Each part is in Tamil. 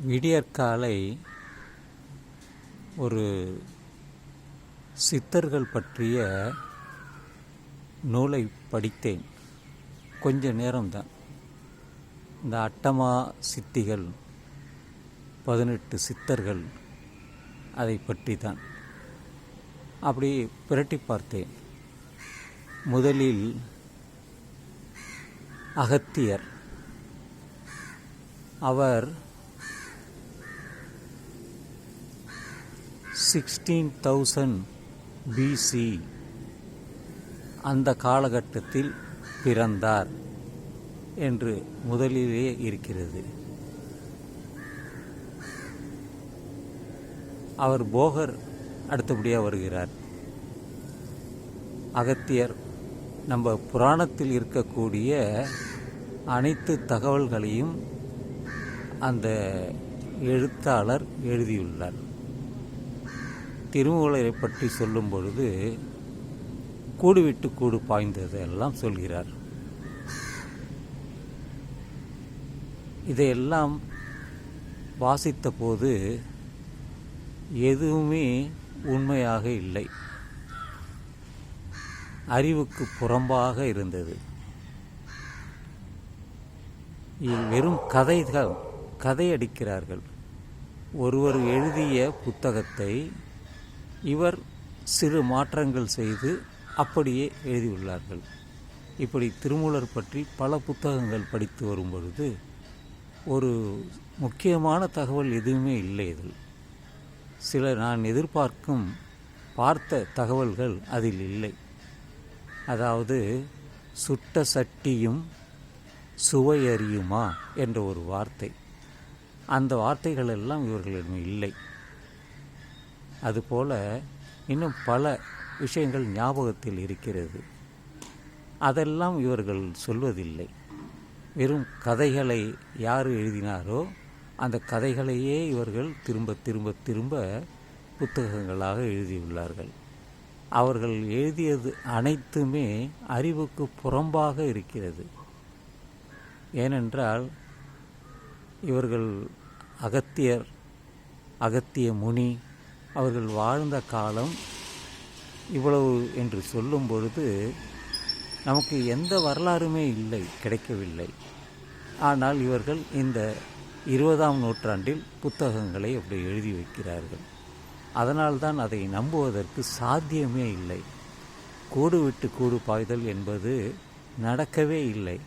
விடியற்காலை ஒரு சித்தர்கள் பற்றிய நூலை படித்தேன். கொஞ்ச நேரம்தான். இந்த அட்டமா சித்திகள் பதினெட்டு சித்தர்கள் அதை பற்றி தான் அப்படி புரட்டி பார்த்தேன். முதலில் அகத்தியர். அவர் சிக்ஸ்டீன் தௌசண்ட் பிசி அந்த காலகட்டத்தில் பிறந்தார் என்று முதலிலே இருக்கிறது. அவர் போகர் அடுத்தபடியாக வருகிறார். அகத்தியர் நம்ம புராணத்தில் இருக்கக்கூடிய அனைத்து தகவல்களையும் அந்த எழுத்தாளர் எழுதியுள்ளார். திருமூலரை பற்றி சொல்லும் பொழுது கூடு விட்டு கூடு பாய்ந்தது எல்லாம் சொல்கிறார். இதையெல்லாம் வாசித்த போது எதுவுமே உண்மையாக இல்லை. அறிவுக்கு புறம்பாக இருந்தது. வெறும் கதைகள் கதை அடிக்கிறார்கள். ஒருவர் எழுதிய புத்தகத்தை இவர் சிறு மாற்றங்கள் செய்து அப்படியே எழுதியுள்ளார்கள். இப்படி திருமூலர் பற்றி பல புத்தகங்கள் படித்து வரும் பொழுது ஒரு முக்கியமான தகவல் எதுவுமே இல்லை இதில் சில நான் எதிர்பார்க்கும் பார்த்த தகவல்கள் அதில் இல்லை. அதாவது சுட்ட சட்டியும் சுவை அறியுமா என்ற ஒரு வார்த்தை. அந்த வார்த்தைகளெல்லாம் இவர்களிடம் இல்லை. அதுபோல் இன்னும் பல விஷயங்கள் ஞாபகத்தில் இருக்கிறது. அதெல்லாம் இவர்கள் சொல்வதில்லை. வெறும் கதைகளை யார் எழுதினாரோ அந்த கதைகளையே இவர்கள் திரும்ப திரும்ப திரும்ப புத்தகங்களாக எழுதியுள்ளார்கள். அவர்கள் எழுதியது அனைத்துமே அறிவுக்கு புறம்பாக இருக்கிறது. ஏனென்றால் இவர்கள் அகத்தியர் அகத்திய முனி அவர்கள் வாழ்ந்த காலம் இவ்வளவு என்று சொல்லும் பொழுது நமக்கு எந்த வரலாறுமே இல்லை கிடைக்கவில்லை. ஆனால் இவர்கள் இந்த இருபதாம் நூற்றாண்டில் புத்தகங்களை அப்படி எழுதி வைக்கிறார்கள். அதனால்தான் அதை நம்புவதற்கு சாத்தியமே இல்லை. கூடு விட்டு கூடு பாய்தல் என்பது நடக்கவே இல்லை.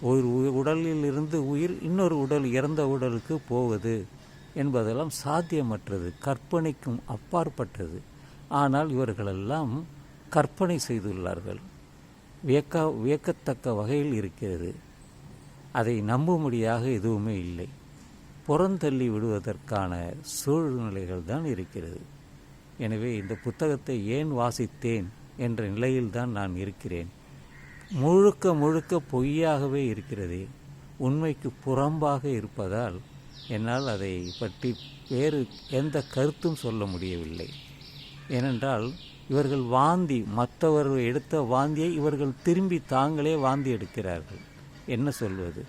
ஒரு உ- உடலில் இருந்து உயிர் இன்னொரு உடல் இறந்த உடலுக்கு போவது என்பதெல்லாம் சாத்தியமற்றது கற்பனைக்கும் அப்பாற்பட்டது. ஆனால் இவர்களெல்லாம் கற்பனை செய்துள்ளார்கள். வியக்க வியக்கத்தக்க வகையில் இருக்கிறது. அதை நம்பும்படியாக எதுவுமே இல்லை. புறந்தள்ளி விடுவதற்கான சூழ்நிலைகள் தான் இருக்கிறது. எனவே இந்த புத்தகத்தை ஏன் வாசித்தேன் என்ற நிலையில்தான் நான் இருக்கிறேன். முழுக்க முழுக்க பொய்யாகவே இருக்கிறதே. உண்மைக்கு புறம்பாக இருப்பதால் என்னால் அதை பற்றி வேறு எந்த கருத்தும் சொல்ல முடியவில்லை. ஏனென்றால் இவர்கள் வாந்தி மற்றவர்கள் எடுத்த வாந்தியை இவர்கள் திரும்பி தாங்களே வாந்தி எடுக்கிறார்கள். என்ன சொல்வது?